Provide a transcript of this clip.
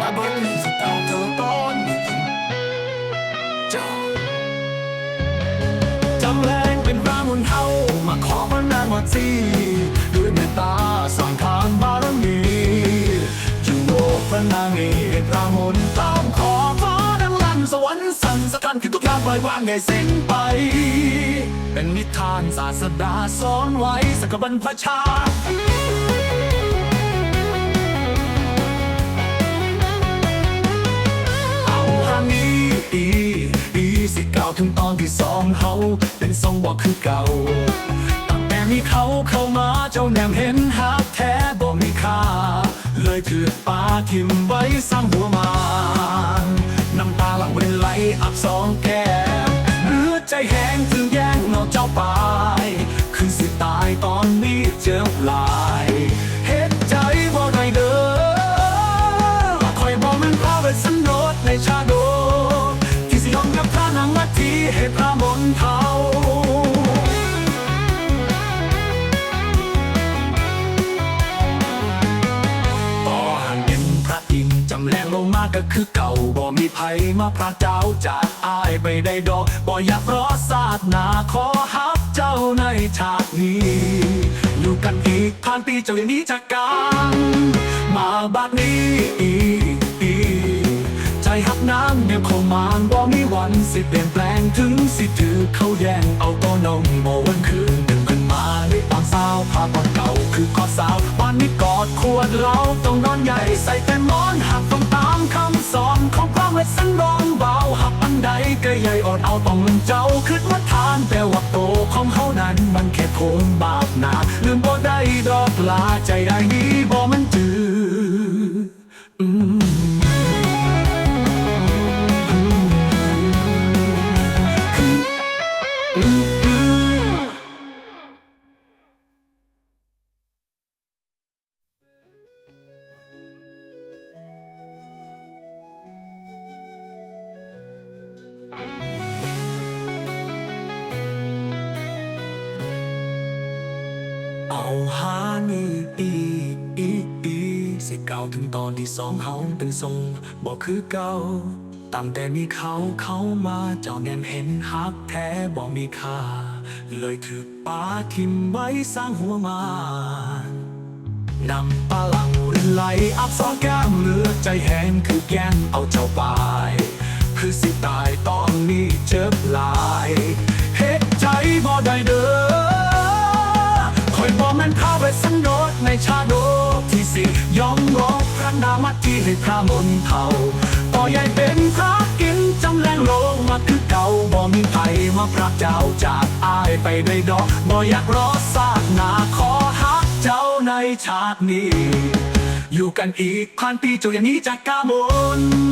มาเบิ้งสเก่าเธอตอนเจ้าจำแรงเป็นรามุนเฮามาขอพระนางมาทีด้วยเมตตาสังขารบารมีจึงโลกพระนางเอกรามุนตามขอฟ้าดังลั่นสวรรค์สั่นสะกันคือทุกอย่างปล่อยวางไงสิ้นไป เป็นนิทานศาสดาสอนไว้สักบรรพชา ก่าถึงตอนที่สองเฮาเป็นทรงบอกคือเก่า ตั้งแต่มีเขาเข้ามาเจ้าแนมเห็นหักแท้บ่มีค่า เลยถือปาทิมไว้สร้างหัวมานน้ำตาหลังเวไหลอับสองแก้มเลือใจแห้งถึงแย่งเอาเจ้าไป คือสิตายตอนนี้เจอลาย กับพระนางมาทีให้พระมนเทาต่อห่างเย็นพระอินทร์จำแรงลงมาก็คือเก่าบ่มีภัยมาพระเจ้าจากอายไปได้ดอกบ่อยากรอศาสนาขอฮับเจ้าในชาตินี้ อยู่กันอีกผ่านปีเจ้าอย่างนี้จากกันมาบัดนี้อีใจหักน้ำเนี่ยคงมานบ่มีวันสิเปลี่ยนแปลงถึงสิถือเขาแย่งเอาตัวนมโมวันคืนดึงขึ้นมาในตอนเศร้าภาพก่อนเก่าคือข้อสาววันนี้กอดขวดเราต้องนอนใหญ่ใส่แต่มอนหักต้องตามคำสอนของพระเวสสันดรเบาหักอันใดก็ใหญ่อ่อนเอาต้องลืมเจ้าคืดว่าทานแต่ว่าโตของเขานั้นมันแค่โพงบาปหนาลืมบ่ได้ดอกลาใจได้นี้ เอาหานี่อีอีอีสิเก่าถึงตอนที่สองเขาเป็นทรงบอกคือเก่าตั้งแต่มีเขาเขามาเจ้าแนมเห็นฮักแท้บอกมีค่า เลยถือป้าทิมไว้สร้างหัวมานำปลาหลังไหลอับสองแก้มเลือดใจแห้งคือแก้มเอาเจ้าไป คือสิตา ที่ให้พระมนต์เทาต่อใหญ่เป็นพระกินจำแรงโลงมาคือเก่าบ่มีไผมาพระเจ้าจากอายไปได้ดอกบ่อยากรอซากนาขอฮักเจ้าในชาตินี้ อยู่กันอีกพันปีเจ้าอย่างนี้จากกามน